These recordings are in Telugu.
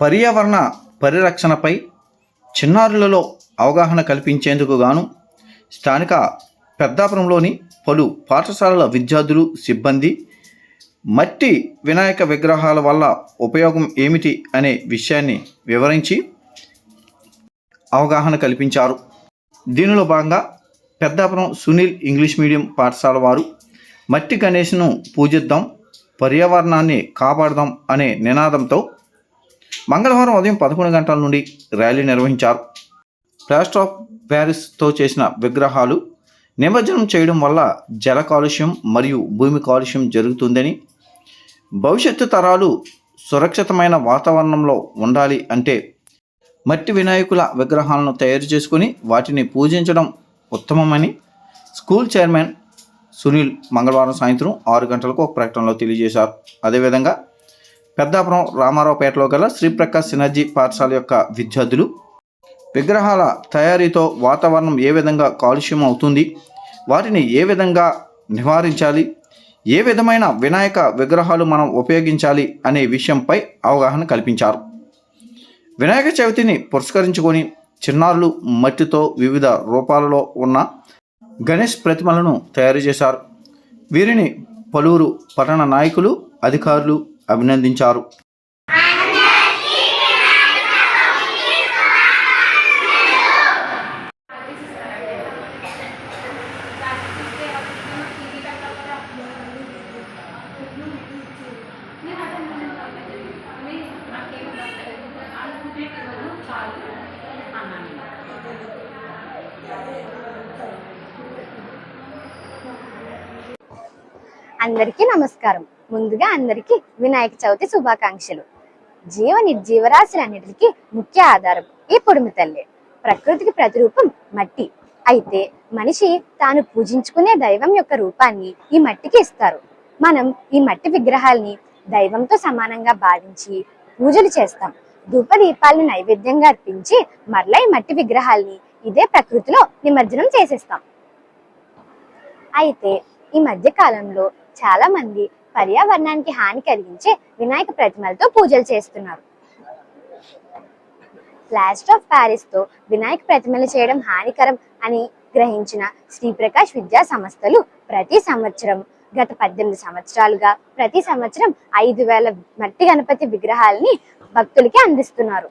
పర్యావరణ పరిరక్షణపై చిన్నారులలో అవగాహన కల్పించేందుకు గాను స్థానిక పెద్దాపురంలోని పలు పాఠశాలల విద్యార్థులు సిబ్బంది మట్టి వినాయక విగ్రహాల వల్ల ఉపయోగం ఏమిటి అనే విషయాన్ని వివరించి అవగాహన కల్పించారు. దీనిలో భాగంగా పెద్దాపురం సునీల్ ఇంగ్లీష్ మీడియం పాఠశాల వారు మట్టి గణేష్ను పూజిద్దాం పర్యావరణాన్ని కాపాడదాం అనే నినాదంతో మంగళవారం ఉదయం పదకొండు గంటల నుండి ర్యాలీ నిర్వహించారు. ప్లాస్టర్ ఆఫ్ ప్యారిస్తో చేసిన విగ్రహాలు నిమజ్జనం చేయడం వల్ల జల కాలుష్యం మరియు భూమి కాలుష్యం జరుగుతుందని భవిష్యత్తు తరాలు సురక్షితమైన వాతావరణంలో ఉండాలి అంటే మట్టి వినాయకుల విగ్రహాలను తయారు చేసుకుని వాటిని పూజించడం ఉత్తమమని స్కూల్ చైర్మన్ సునీల్ మంగళవారం సాయంత్రం ఆరు గంటలకు ఒక ప్రకటనలో తెలియజేశారు. అదేవిధంగా పెద్దాపురం రామారావుపేటలో గల శ్రీప్రకాష్ సినర్జీ పాఠశాల యొక్క విద్యార్థులు విగ్రహాల తయారీతో వాతావరణం ఏ విధంగా కాలుష్యం అవుతుంది వాటిని ఏ విధంగా నివారించాలి ఏ విధమైన వినాయక విగ్రహాలు మనం ఉపయోగించాలి అనే విషయంపై అవగాహన కల్పించారు. వినాయక చవితిని పురస్కరించుకొని చిన్నారులు మట్టితో వివిధ రూపాలలో ఉన్న గణేష్ ప్రతిమలను తయారు చేశారు. వీరిని పలువురు పట్టణ నాయకులు అధికారులు అభినందించారు. అందరికీ నమస్కారం. ముందుగా అందరికీ వినాయక చవితి శుభాకాంక్షలు. జీవ నిర్జీవరాశులన్నిటికీ ముఖ్య ఆధారం ఈ పొడుము తల్లి. ప్రకృతికి ప్రతిరూపం మట్టి. అయితే మనిషి తాను పూజించుకునే దైవం యొక్క రూపాన్ని ఈ మట్టికి ఇస్తారు. మనం ఈ మట్టి విగ్రహాల్ని దైవంతో సమానంగా భావించి పూజలు చేస్తాం. ధూప దీపాలను నైవేద్యంగా అర్పించి మరలా ఈ మట్టి విగ్రహాల్ని ఇదే ప్రకృతిలో నిమజ్జనం చేసేస్తాం. అయితే ఈ మధ్య కాలంలో చాలా మంది పర్యావరణానికి హాని కలిగించే వినాయక ప్రతిమలతో పూజలు చేస్తున్నారు. ప్లాస్టర్ ఆఫ్ ప్యారిస్తో వినాయక ప్రతిమలు చేయడం హానికరం అని గ్రహించిన శ్రీప్రకాష్ విద్యా సంస్థలు ప్రతి సంవత్సరం గత పద్దెనిమిది సంవత్సరాలుగా ప్రతి సంవత్సరం ఐదు వేల మట్టి గణపతి విగ్రహాలని భక్తులకి అందిస్తున్నారు.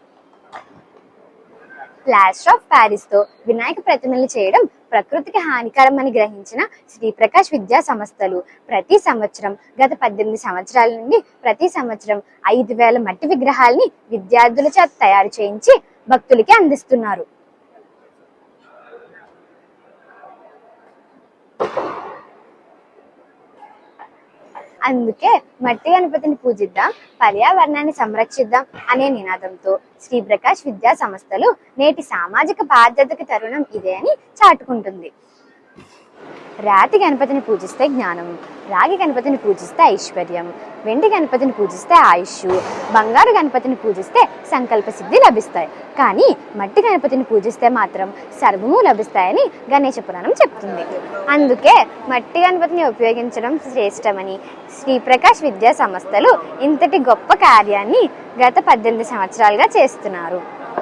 ప్లాస్టర్ ఆఫ్ ప్యారిస్తో వినాయక ప్రతిమలు చేయడం ప్రకృతికి హానికరం అని గ్రహించిన శ్రీప్రకాష్ విద్యా సంస్థలు. ప్రతి సంవత్సరం గత పద్దెనిమిది సంవత్సరాల నుండి ప్రతి సంవత్సరం ఐదు వేల మట్టి విగ్రహాల్ని విద్యార్థుల చేత తయారు చేయించి భక్తులకి అందిస్తున్నారు. అందుకే మట్టి గణపతిని పూజిద్దాం పర్యావరణాన్ని సంరక్షిద్దాం అనే నినాదంతో శ్రీప్రకాష్ విద్యా సంస్థలు నేటి సామాజిక బాధ్యతకి తరుణం ఇదే అని చాటుకుంటుంది. రాతి గణపతిని పూజిస్తే జ్ఞానం రాగి గణపతిని పూజిస్తే ఐశ్వర్యం వెండి గణపతిని పూజిస్తే ఆయుష్ బంగారు గణపతిని పూజిస్తే సంకల్ప సిద్ధి లభిస్తాయి. కానీ మట్టి గణపతిని పూజిస్తే మాత్రం సర్వము లభిస్తాయని గణేశ పురాణం చెప్తుంది. అందుకే మట్టి గణపతిని ఉపయోగించడం శ్రేష్టమని శ్రీప్రకాష్ విద్యా సంస్థలు ఇంతటి గొప్ప కార్యాన్ని గత పద్దెనిమిది సంవత్సరాలుగా చేస్తున్నారు.